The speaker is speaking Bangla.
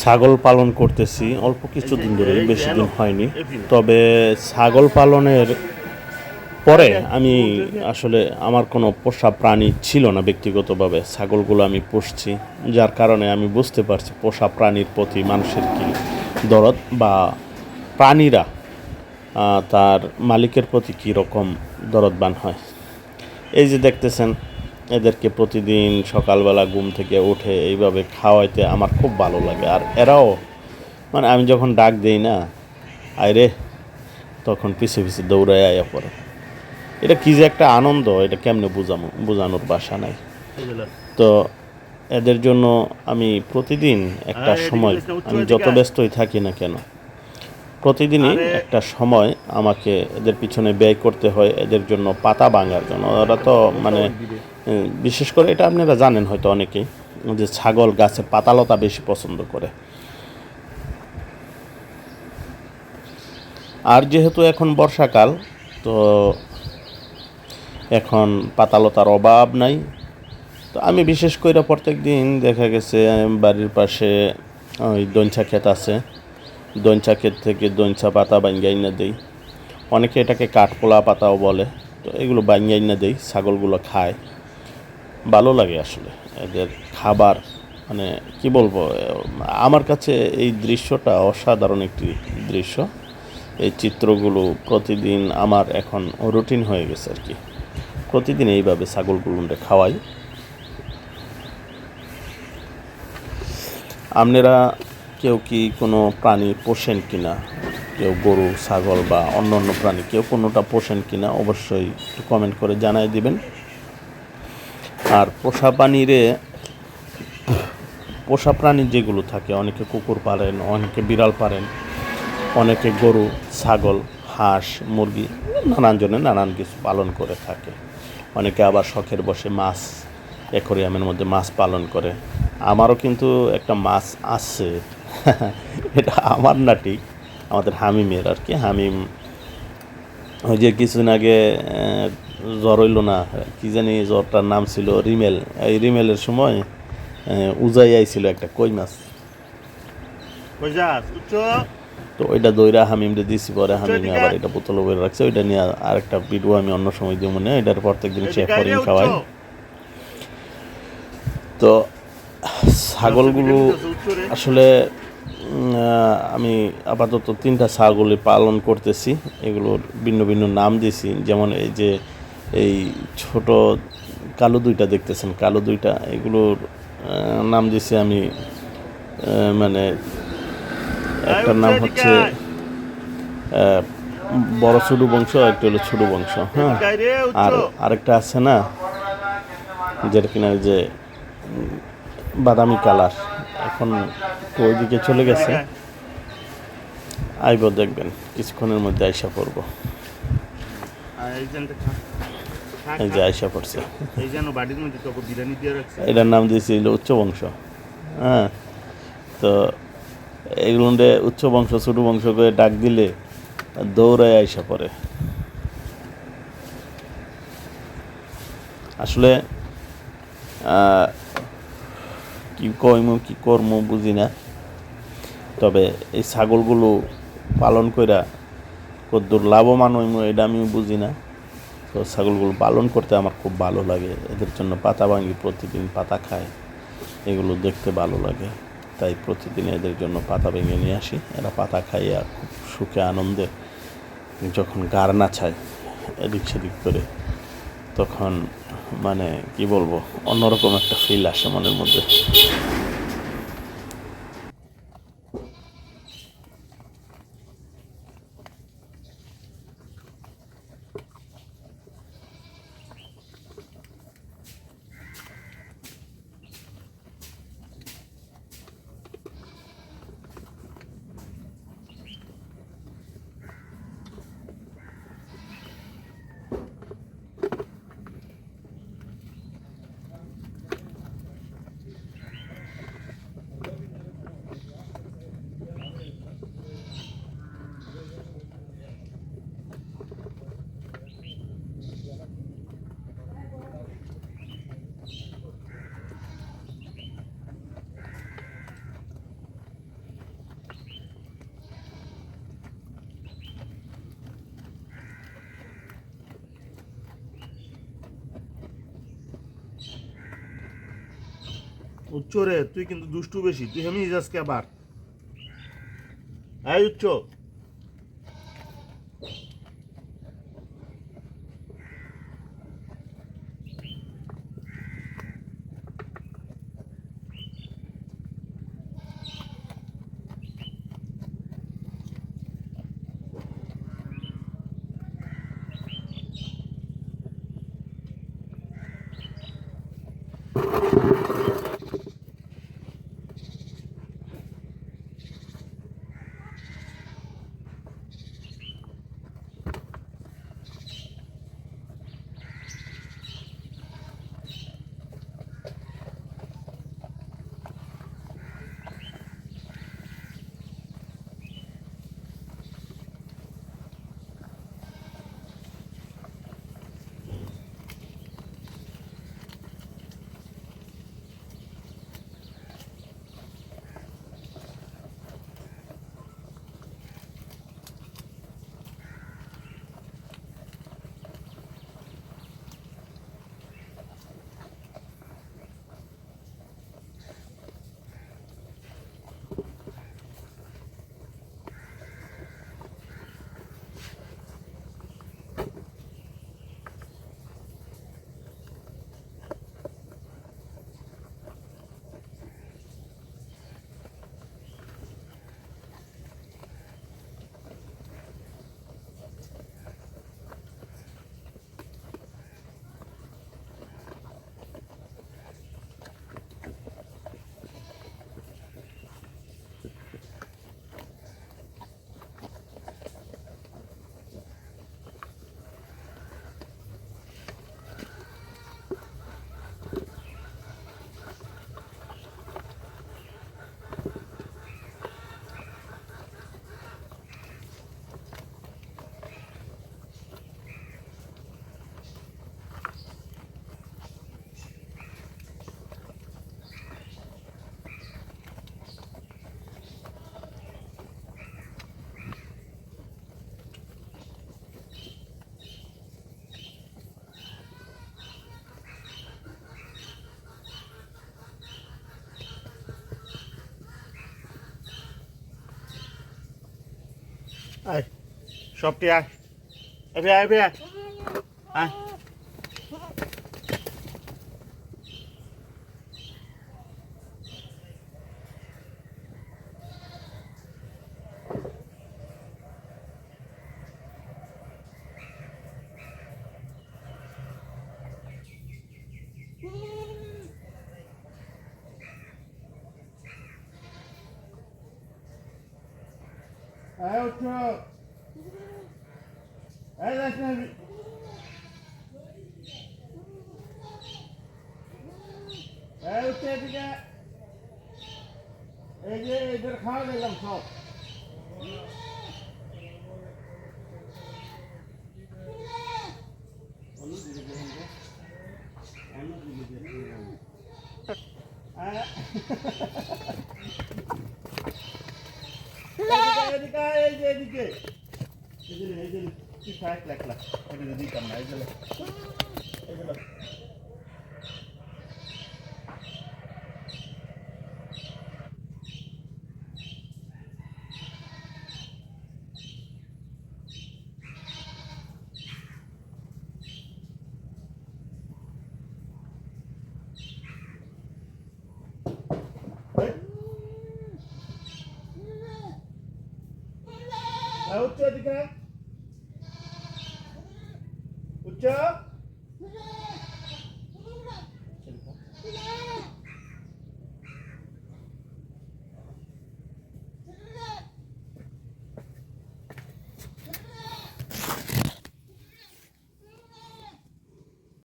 ছাগল পালন করতেছি। অল্প কিছুদিন ধরে বেশি দিন হয়নি। তবে ছাগল পালনের পরে আমি আসলে আমার কোনো পোষা প্রাণী ছিল না ব্যক্তিগতভাবে। ছাগলগুলো আমি পুষছি, যার কারণে আমি বুঝতে পারছি পোষা প্রাণীর প্রতি মানুষের কী দরদ বা প্রাণীরা তার মালিকের প্রতি কী রকম দরদবান হয়। এই যে দেখতেছেন এদেরকে প্রতিদিন সকালবেলা ঘুম থেকে উঠে এইভাবে খাওয়াইতে আমার খুব ভালো লাগে। আর এরাও মানে আমি যখন ডাক দিই না আয়রে তখন পিছে পিছে দৌড়ায় আয়া পড়ে। এটা কী যে একটা আনন্দ এটা কেমনে বোঝানো বোঝানোর বাসা নাই। তো এদের জন্য আমি প্রতিদিন একটা সময় আমি যত ব্যস্তই থাকি না কেন প্রতিদিনই একটা সময় আমাকে এদের পিছনে ব্যয় করতে হয় এদের জন্য পাতা ভাঙার জন্য। ওরা তো মানে বিশেষ করে এটা আপনারা জানেন হয়তো অনেকেই যে ছাগল গাছে পাতালতা বেশি পছন্দ করে। আর যেহেতু এখন বর্ষাকাল তো এখন পাতালতার অভাব নাই। তো আমি বিশেষ করে প্রত্যেক দিন দেখা গেছে বাড়ির পাশে ওই দঞ্চা ক্ষেত আছে। দঞ্চা ক্ষেত থেকে দঞ্চা পাতা বাঙ্গাই না দেই। অনেকে এটাকে কাঠপোলা পাতাও বলে, তো এগুলো বাঙ্গাই না দেই, ছাগলগুলো খায়। ভালো লাগে আসলে এদের খাবার মানে কি বলব, আমার কাছে এই দৃশ্যটা অসাধারণ একটি দৃশ্য। এই চিত্রগুলো প্রতিদিন আমার এখন রুটিন হয়ে গেছে আর কি। প্রতিদিন এইভাবে ছাগলগুলোকে খাওয়াই। আপনারা কেউ কি কোনো প্রাণী পোষেন কিনা? কেউ গরু, ছাগল বা অন্য অন্য প্রাণী কেউ কোনোটা পোষেন কি না অবশ্যই একটু কমেন্ট করে জানাই দিবেন। আর পোষা প্রাণীরে, পোষা প্রাণী যেগুলো থাকে, অনেকে কুকুর পালেন অনেকে বিড়াল পারেন, অনেকে গরু, ছাগল, হাঁস, মুরগি, নানান জনে নানান কিছু পালন করে থাকে। অনেকে আবার শখের বসে মাছ, অ্যাকোরিয়ামের মধ্যে মাছ পালন করে। আমারও কিন্তু একটা মাছ আছে এটা আমার না ঠিক আমাদের হামিমের আর কি হামিম। ওই যে কিছুদিন আগে জ্বর হইল না কি জানি জ্বরটার নাম ছিল রিমেল। এই রিমেলের সময় উজাই আইছিল একটা কই মাছ। তো ওইটা দইরা হামিমরে দিছি পরে হামিমে আবার এটা বোতল করে রাখছে ওইটা নিয়ে আরেকটা ভিডিও আমি অন্য সময় দিব মনে এটার প্রত্যেক দিন শেফ করিম খাওয়াই তো ছাগলগুলো আসলে আমি আপাতত তিনটা ছাগলই পালন করতেছি। এগুলোর ভিন্ন ভিন্ন নাম দিয়েছি। যেমন এই যে এই ছোট কালো দুইটা দেখতেছেন কালো দুইটা। এগুলোর নাম দিয়েছি আমি মানে একটার নাম হচ্ছে বড় ছোটু বংশ একটা হলো ছোট বংশ হ্যাঁ। আর আরেকটা আছে না যেটা কিনা যে বাদামি কালার। এখন তো ওইদিকে চলে গেছে। আইব দেখবেন কিছুক্ষণের মধ্যে আইসা পড়ব। এই। যে আইসা পড়ছে। এটার নাম দিয়েছি হলো উচ্চ বংশ। হ্যাঁ তো এগুলো উচ্চ বংশ ছোট বংশ করে ডাক দিলে দৌড়ায় আইসা পড়ে। আসলে আহ, কি কইমু, কি করমু বুঝি না। তবে এই ছাগলগুলো পালন কইরা কদ্দূর লাভবান হইমু, এটা আমি বুঝি না। তো ছাগলগুলো পালন করতে আমার খুব ভালো লাগে। এদের জন্য পাতা ভাঙি, প্রতিদিন পাতা খায় এগুলো দেখতে ভালো লাগে। তাই প্রতিদিন এদের জন্য পাতা ভেঙে নিয়ে আসি। এরা পাতা খাইয়া খুব সুখে আনন্দে যখন গার নাছায় এদিক সেদিক করে, তখন মানে কি বলব অন্যরকম একটা ফিল আসে মনের মধ্যে। উচ্চ রে তুই কিন্তু দুষ্টু বেশি তুই হেমিস আজকে আবার। এই উচ্চ আয়। সবটি আয়। এবে আয়। আয় আয় আয় যাস না এই উঠে এদিকে এই যে এদের খাওয়া দিলাম সব আয় আয়, এই যে এদিকে। এই যে এই যে তুই থাক লাগলা এটা দিতাম না এই যে উচ্চ দিকে। উচ্চ